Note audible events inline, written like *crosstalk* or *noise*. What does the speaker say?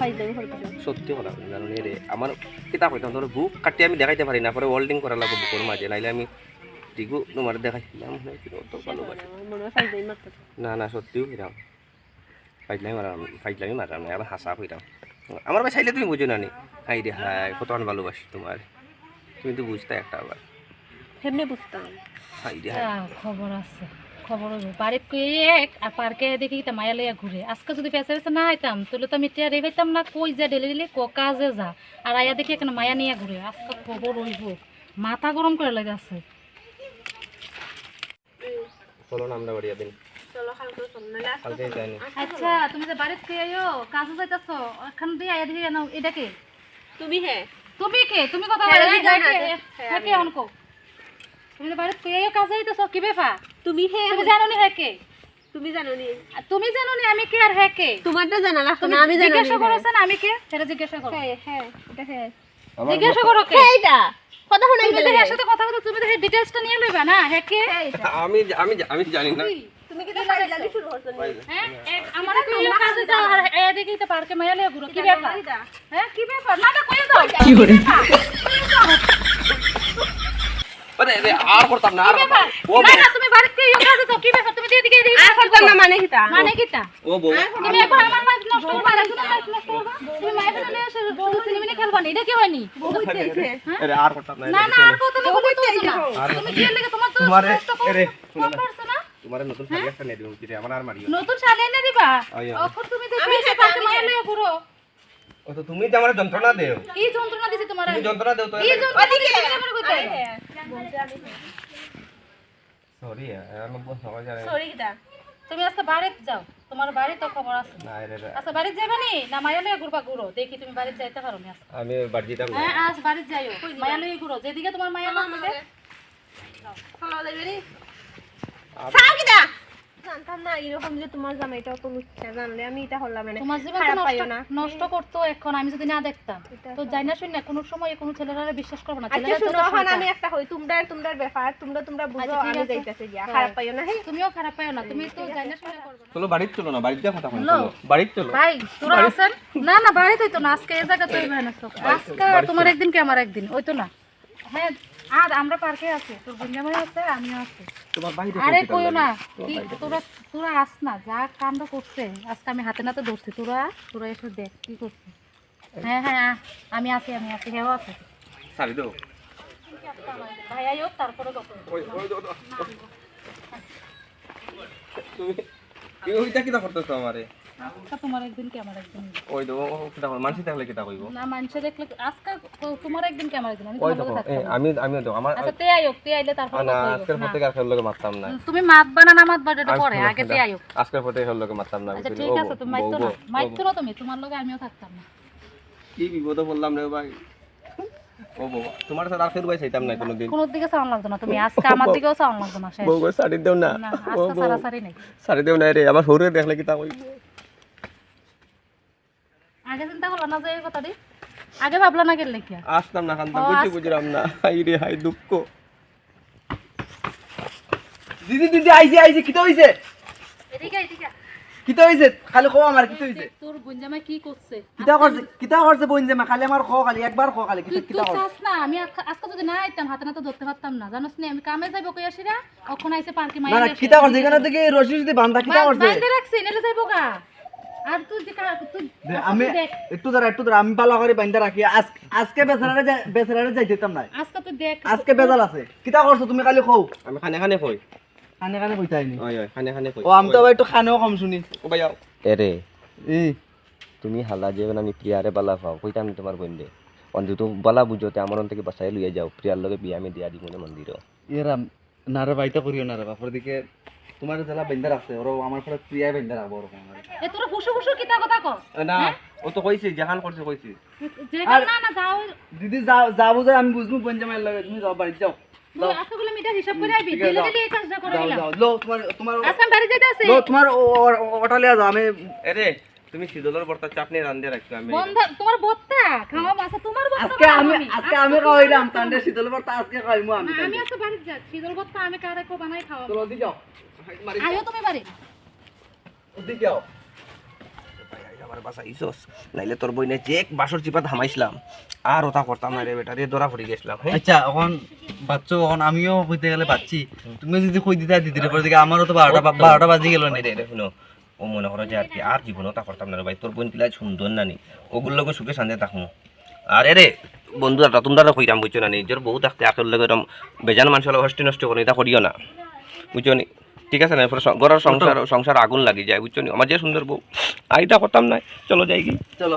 ফাইজলামি করতেছো সত্যি কথা জানো রে আমার কিতাব কইতাম তোর বুক কাটি আমি দেখাইতে পারি না পরে ওয়েল্ডিং করা লাগবে বুকের মাঝে নাইলে আমি টিকু তোমার দেখাইছিলাম মনে হয় ফাইজলামি মারতেছো না না সত্যিও কইরাম ফাইজলামি মারাম ফাইজলামি মারাম না আবার হাসা কইরাম আমার ভাই চাইলে তুমি বুঝো না নি। হাই রে হাই কত আমি ভালোবাসি তোমার। তুমি তো বুঝতে একটা আবার। হেমনে বুঝতাম। হাই রে খবর আছে। খবর হইব বাড়িত কই এক? আর পার্কে দেখি তা মায়া লইয়া ঘুরে। আজকে যদি পেঁচা পেঁচা না আইতাম তাহলে তো আমি টিয়া রে পাইতাম না কই যা ডেলি ডেলি ক কাজে যা। আর আয়া দেখি এখানে মায়া নিয়ে ঘুরে। আজকে খবর হইব মাথা গরম করে লাগে আছে চলো না আমরা বাড়ি যাইনি। আচ্ছা তুমি যে বাড়িত কে আইও? কাজে যাইতাছো? এখান দিয়ে আয়া দেখি না এটা কে? তুমি হে। তুমি কে? তুমি কথা বলো। কে? অনকো? তুমি যে বাড়িত কে আইও কাজে যাইতাছো? কি বেফা তুমি হে তুমি জানো নি হ্যাঁ কে? তুমি জানো নি আর তুমি জানো নি আমি কে আর হ্যাঁ কে? তোমারটা জানা লাগতো তুমি না আমি জানি জিজ্ঞাসা করেছেন আমি কে? সেটা জিজ্ঞাসা করো। হ্যাঁ হ্যাঁ এটা হ্যাঁ। জিজ্ঞাসা করো কে? এইটা। কথা শুনে তুমি তো এর সাথে কথা বলতে তুমি তো এই ডিটেইলসটা নিয়ে লইবা না হ্যাঁ কে? *laughs* আমি আমি আমি জানি না। তুমি কি ফাইজলামি শুরু করছ হ্যাঁ। এক আমার কি কাজে যাও আর এ দেখি তো পার্কে মাইয়া লইয়া ঘুরো কি ব্যাপার? হ্যাঁ কি ব্যাপার? না না কই দাও কি আরে আরে আর করতাম না। আর ও না না তুমি বাড়িতে কি কাজে যাও কি ব্যাপার তুমি দিয়ে দিকে এদিকে আর করতাম না মানে মানে ও বউ। তুমি একবার আমার মাছ নষ্ট করবা তুমি মাছ নষ্ট করবা? তুমি মায়ের সাথে নিয়ে এসে শুধু সিনেমিনি খেলবা না এটা কি হয়নি? আরে আর করতাম না না না আর কত না। তুমি কি লাগে তোমার তো তোমারে আরে কম পারছ না। তোমার নতুন শাড়ি একটা নিয়ে দিবো কিরে আমার আর মারিও নতুন শাড়ি এনে দিবা? আইয়া। এখন তুমি দেখি এসে পার্কে মাইয়া লইয়া ঘুরো। ও তো তুমি যে আমার যন্ত্রণা দেও। কি যন্ত্রণা দিছি তোমার? যন্ত্রণা দেও তো কি যন্ত্রণা দিছি কইতে সরি আমি বহুত সবাই জানে। সরি কিটা তুমি আজকে বাড়িতে যাও। তোমার বাড়ি তো খবর আছে। না রে আচ্ছা বাড়িতে যাবে নি? না মায়া লইয়া ঘুরবা ঘুরো। দেখি তুমি বাড়িতে যাইতে পারো না আমি বাড়ি যেতাম না হ্যাঁ আজ বাড়িতে যাইও। মায়া ঘুরো। যেদিকে তোমার মায়া লাগবে। চলো যাইবে রে সাও কিটা জানতাম না এরকম যে তোমার জামাইটা অত লুচ্ছা জানলে আমি এটা হলাম না তোমার জীবন খারাপ পাইও নষ্ট না। নষ্ট করতো এখন আমি যদি না দেখতাম। তো যাই না শুন না কোনো সময় কোনো ছেলেরা বিশ্বাস করব না। আচ্ছা ছেলেরা শুনো যত এখন আমি একটা হই তোমরা তোমরা ব্যাপার তোমরা তোমরা বুঝো আচ্ছা, আমি যাইতাছি গিয়া। খারাপ পাইও না হে। তুমিও খারাপ পাইও না তুমি তো যাই না শুনে করবে না। চলো বাড়িতে চলো না বাড়িতে কথা কই হ্যালো। চলো বাড়িতে চলো। ভাই তোরা আছেন না না বাড়িতে তো না আজকে এই জায়গা তো আজকে তোমার একদিন কি আমার একদিন? ওই তো না। হ্যাঁ আর আমরা পার্কে আছি তোর গুঞ্জামাই আছে আমিও আছি। তোমার আরে কইও না তোরা তোরা আস না যা কাণ্ড করছে আজকে আমি হাতে নাতে ধরছি তোরা তোরা এসে দেখ কি করছে। হ্যাঁ হ্যাঁ আমি আছি আমি আছি হেও আছে। সারি দাও। ভাই আইও তারপরে। তুমি কি ওইটা কিটা করতেছো আমারে? তোমার একদিন কি আমার একদিন ওই দাও ও কিটা কই মানসি থাকলে কিটা কইবো না মানুষে দেখলে আজকে তোমার একদিন কি আমার একদিন? আমি তোমার দেখো লগে এ, থাকতাম। আমি আমি তো আমার আচ্ছা তে আইও তে আইলে তারপর না কথা আজকের হইব। পর থেকে আর খেলার লগে মারতাম না। তুমি মাত বানা না মাত বাটা পরে আগে তে আইও আজকের পর থেকে লগে মারতাম না আচ্ছা ঠিক আছে তুমি মাইতো না। মাইতো না তুমি তোমার লগে আমিও থাকতাম না। কি বিপদে বললাম রে ভাই? ও বাবা তোমার সাথে আর ফেরবাই চাইতাম না কোনোদিন? কোন দিকে সাউন্ড লাগতো না তুমি আজকে আমার দিকেও সাউন্ড লাগতো না বউ গো শাড়ি দেও না। ও বউ দেও রে আমার দেখলে কইব আগে চিন্তা করল না যে এই কথাটি? আগে ভাবলা না গেলে কি আসতাম না খান্তাম আজকে- বুঝলাম না। হাই রে হাই দুঃখ। দিদি দিদি আইছে আইছে হইছে? এদিকে এদিকে। হইছে? খালি কও আমার হইছে? তোর গুঞ্জামাই কি করছে কিতা করছে কিতা করছে খালি আমার কও খালি একবার কও খালি করছে না আমি আজকে যদি না আইতাম হাতে না তো ধরতে পারতাম না। জানোস না আমি কামে যাইবো কই আসিরা? কখন আইছে পার্কে না মাইয়া না কিতা করছে এখানে থেকে রশি যদি বান্ধা কিতা করছে রাখছি নেলে যাইবো গা। আর তুই যে তুই আমি একটু ধর একটু ধর আমি পালা করে বান্ধা রাখি। আজ- আজকে বেচারারে যাই- বেচারারে যাই দিতাম না আজকে তুই দেখ। আজকে বেজাল আছে। করছ তুমি খালি কও? আমি খানে খানে কই কানে কানে কইতাই নি ওই ওই খানে খানে কই ও আমি তো আবার একটু খানেও কম শুনি। ও ভাই আও। এরে। এই তুমি হালা যে আমি প্রিয়ারে বালা পাও কইতাম তোমার বন্ধে অন্তত বালা বুঝতে আমার অন থেকে বাসায় লইয়া যাও। প্রিয়ার লগে বিয়া আমি দিয়া দিব না মন্দির। এরাম না রে বাইটা করিও না রে বাপর দিকে তোমার যারা বান্ধা আছে ওরা আমার পরে প্রিয়ায় বান্ধা রাখব ওরকম। এ তোর ফুসু ফুসু কিতা কথা কর না ও তো কইছি জাহান করছে কইছি। যে না না যাও। দিদি যা যা বুঝে আমি বুঝব পঞ্জামের লাগে তুমি যাও বাড়ি যাও। যাও। যাও। যাও আমি বাড়ি যাইতে আছে? লো তোমার ওটা লিয়া যাও আমি এরে তুমি শীতলের বর্তা চাটনি রান্ধে রাখছো আমি বন্ধ তোমার বত্তা খাওয়া মাছা তোমার বত্তা আজকে আমি আজকে আমি খাওয়াইলাম তান্ডে শীতল পর আজকে খাওয়াইমু আমি আমি আজকে বাড়ি যাচ্ছি শীতল বত্তা আমি কারে কো বানাই খাওয়া চলো দি যাও। আইও তুমি বাড়ি আমার নাইলে তোর বইনে যে এক বাসর চিপা থামাইছিলাম আর ওটা করতাম না রে বেটা রে ধরা পড়ে গেছিলাম হ্যাঁ? আচ্ছা এখন বাচ্চা এখন আমিও কইতে গেলে পাচ্ছি তুমি যদি কই দিতা দিদির পর দিকে আমারও তো বারোটা বারোটা বাজি গেল না রে। রে শুনো ও মনে করো যে আর কি আর জীবনও তা করতাম না রে ভাই তোর বোন পিলাই সুন্দর নানি ওগুলো লোক সুখে শান্তি থাকুন। আর এরে বন্ধু আর তোমরা কইরাম বুঝছ না নিজের বউ থাকতে আকল লোক এরম বেজান মানুষের হস্তি নষ্ট করে এটা করিও না। বুঝছ নি? ঠিক আছে না? এরপরে ঘরের সংসার সংসার আগুন লাগি যায় বুঝছ আমার যে সুন্দর বউ আইটা করতাম না চলো যাই কি চলো।